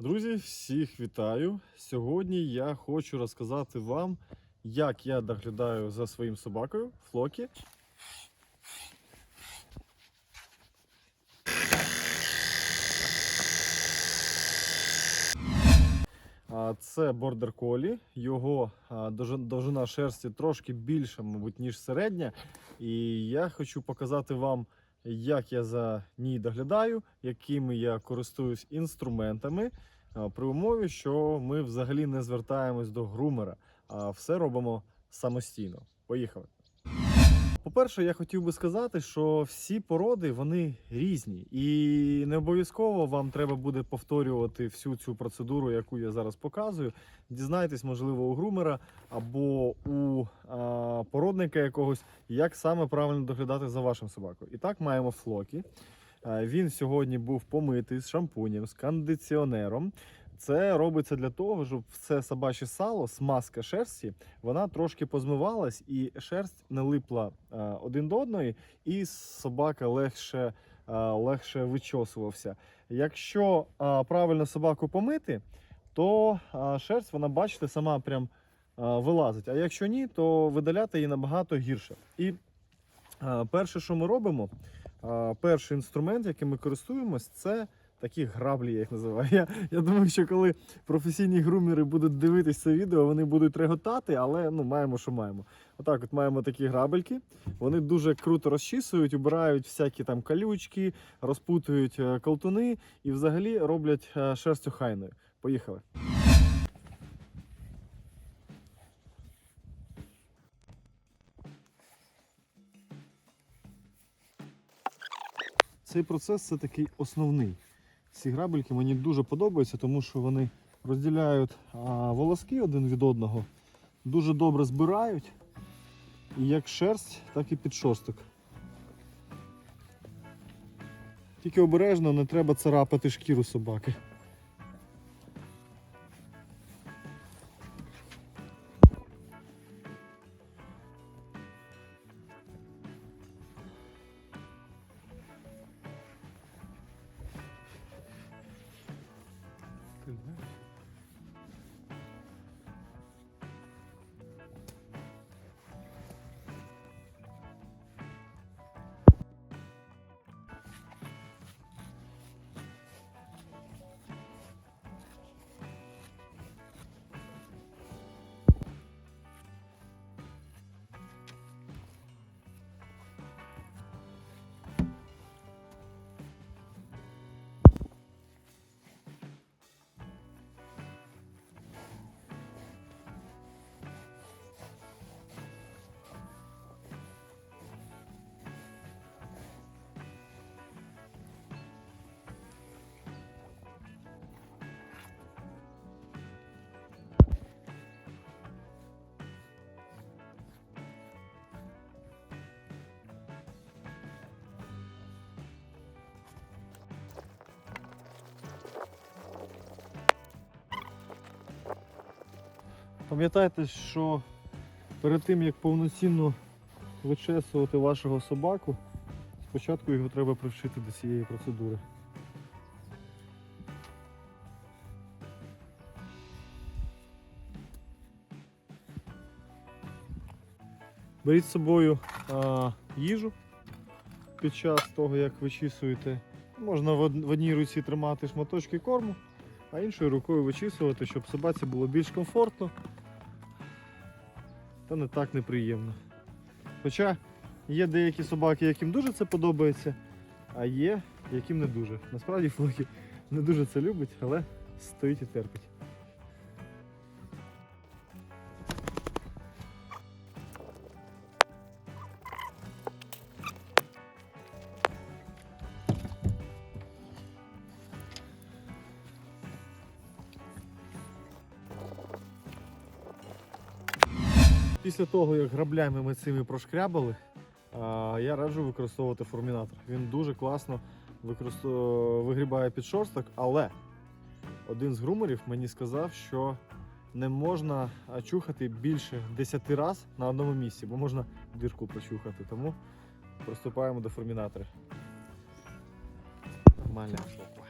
Друзі, всіх вітаю! Сьогодні я хочу розказати вам, як я доглядаю за своїм собакою Флокі. Це бордер колі. Його довжина шерсті трошки більша, мабуть, ніж середня. І я хочу показати вам, як я за ній доглядаю, якими я користуюсь інструментами. При умові, що ми взагалі не звертаємось до грумера, а все робимо самостійно. Поїхали. По-перше, я хотів би сказати, що всі породи вони різні, і не обов'язково вам треба буде повторювати всю цю процедуру, яку я зараз показую. Дізнайтесь, можливо, у грумера або у а, породника якогось, як саме правильно доглядати за вашим собакою. І так маємо флокі. Він сьогодні був помитий з шампунем, з кондиціонером. Це робиться для того, щоб все собаче сало, смазка шерсті, вона трошки позмивалась і шерсть не липла е, один до одної, і собака легше, е, легше вичосувався. Якщо е, правильно собаку помити, то шерсть, вона, бачите, сама прям вилазить. А якщо ні, то видаляти її набагато гірше. І перше, що ми робимо, перший інструмент, яким ми користуємось, це такі граблі, я їх називаю. Я, я думаю, що коли професійні грумери будуть дивитись це відео, вони будуть реготати, але ну маємо, що маємо. Отак, от маємо такі грабельки. Вони дуже круто розчісують, убирають всякі там калючки, розпутують е, колтуни і взагалі роблять е, шерсть охайною. Поїхали. Цей процес це такий основний. Ці грабельки мені дуже подобаються, тому що вони розділяють волоски один від одного, дуже добре збирають. І як шерсть, так і підшорсток. Тільки обережно не треба царапати шкіру собаки. Пам'ятайте, що перед тим як повноцінно вичесувати вашого собаку, спочатку його треба привчити до цієї процедури. Беріть з собою а, їжу під час того, як вичісуєте. Можна в одній руці тримати шматочки корму, а іншою рукою вичісувати, щоб собаці було більш комфортно та не так неприємно. Хоча є деякі собаки, яким дуже це подобається, а є, яким не дуже. Насправді Флокі не дуже це любить, але стоїть і терпить. Після того, як граблями ми цими прошкрябали, я раджу використовувати формінатор. Він дуже класно вигрібає підшорсток, але один з грумерів мені сказав, що не можна чухати більше 10 разів на одному місці, бо можна дирку прочухати. Тому приступаємо до формінатора. Нормальна штука.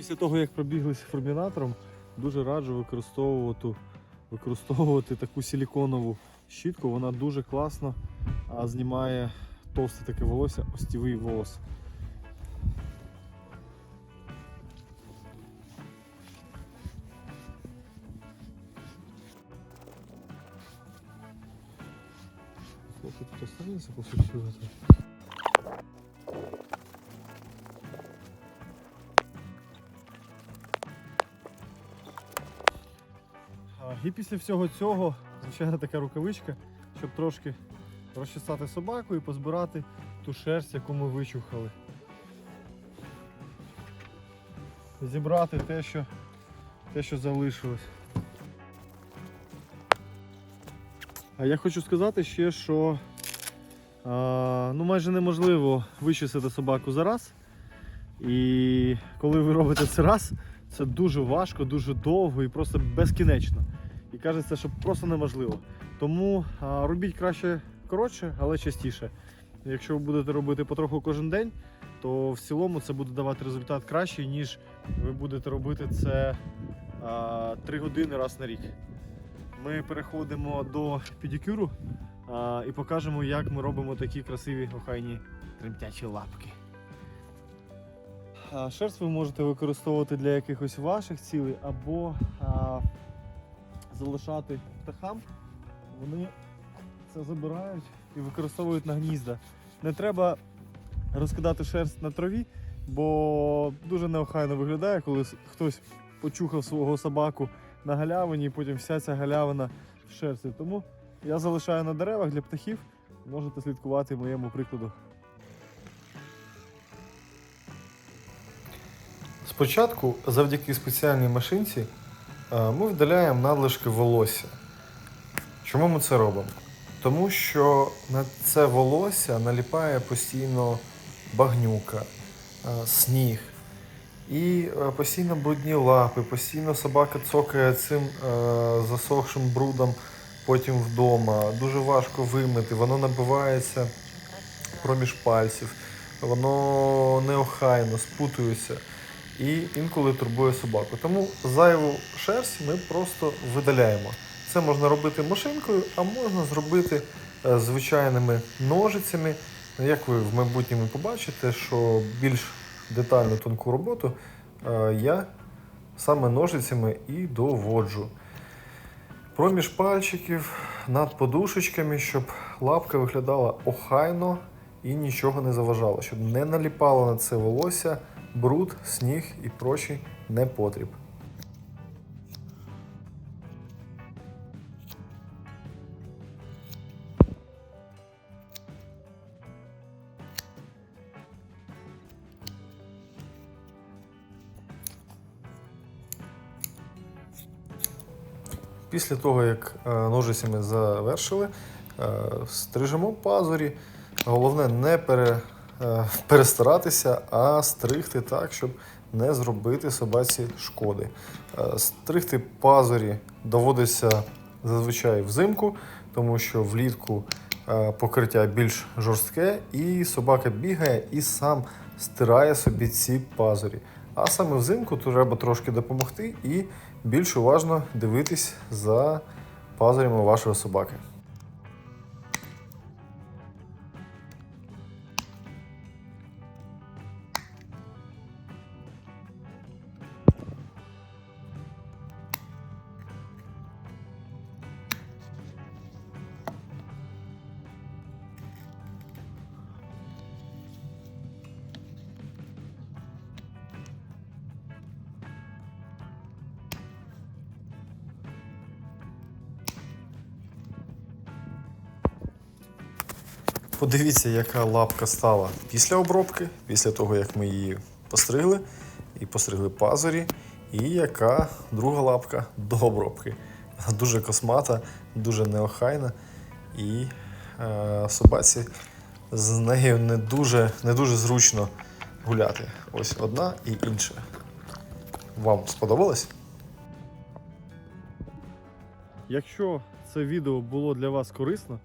Після того, як пробіглися фурмінатором, дуже раджу використовувати, використовувати таку силіконову щітку. Вона дуже класно знімає товсте таке волосся, остівий волос. Тут останется кусок всего І після всього цього, звичайно, така рукавичка, щоб трошки розчесати собаку і позбирати ту шерсть, яку ми вичухали. Зібрати те, що, те, що залишилось. А я хочу сказати ще, що а, ну, майже неможливо вичистити собаку за раз. І коли ви робите це раз, це дуже важко, дуже довго і просто безкінечно. Кажеться, що просто неможливо. Тому робіть краще коротше, але частіше. Якщо ви будете робити потроху кожен день, то в цілому це буде давати результат кращий, ніж ви будете робити це а, 3 години раз на рік. Ми переходимо до педикюру і покажемо, як ми робимо такі красиві охайні тремтячі лапки. Шерсть ви можете використовувати для якихось ваших цілей або залишати птахам. Вони це забирають і використовують на гнізда. Не треба розкидати шерсть на траві, бо дуже неохайно виглядає, коли хтось почухав свого собаку на галявині, і потім вся ця галявина в шерсті. Тому я залишаю на деревах для птахів. Можете слідкувати моєму прикладу. Спочатку, завдяки спеціальній машинці, ми видаляємо надлишки волосся. Чому ми це робимо? Тому що на це волосся наліпає постійно багнюка, е, сніг. І е, постійно брудні лапи, постійно собака цокає цим е, засохшим брудом потім вдома. Дуже важко вимити, воно набивається проміж пальців, воно неохайно, спутується і інколи турбує собаку. Тому зайву шерсть ми просто видаляємо. Це можна робити машинкою, а можна зробити е, звичайними ножицями. Як ви в майбутньому побачите, що більш детальну тонку роботу е, я саме ножицями і доводжу. Проміж пальчиків над подушечками, щоб лапка виглядала охайно і нічого не заважало, щоб не наліпало на це волосся, бруд, сніг і прочий непотріб. Після того, як е, ножицями завершили, е, стрижемо пазурі. Головне не пере, перестаратися, а стригти так, щоб не зробити собаці шкоди. Е, Стригти пазурі доводиться зазвичай взимку, тому що влітку е, покриття більш жорстке, і собака бігає і сам стирає собі ці пазурі. А саме взимку треба трошки допомогти і більш уважно дивитись за пазурями вашої собаки. Подивіться, яка лапка стала після обробки, після того, як ми її постригли і постригли пазурі, і яка друга лапка до обробки. Вона дуже космата, дуже неохайна, і е, собаці з нею не дуже, не дуже зручно гуляти. Ось одна і інша. Вам сподобалось? Якщо це відео було для вас корисно,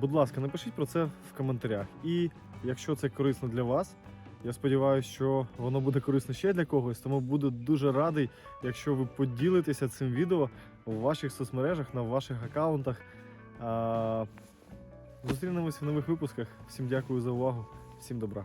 будь ласка, напишіть про це в коментарях. І якщо це корисно для вас, Я сподіваюся, що воно буде корисно ще для когось, тому буду дуже радий, якщо ви поділитеся цим відео у ваших соцмережах, на ваших аккаунтах. Зустрінемося в нових випусках. Всім дякую за увагу, всім добра.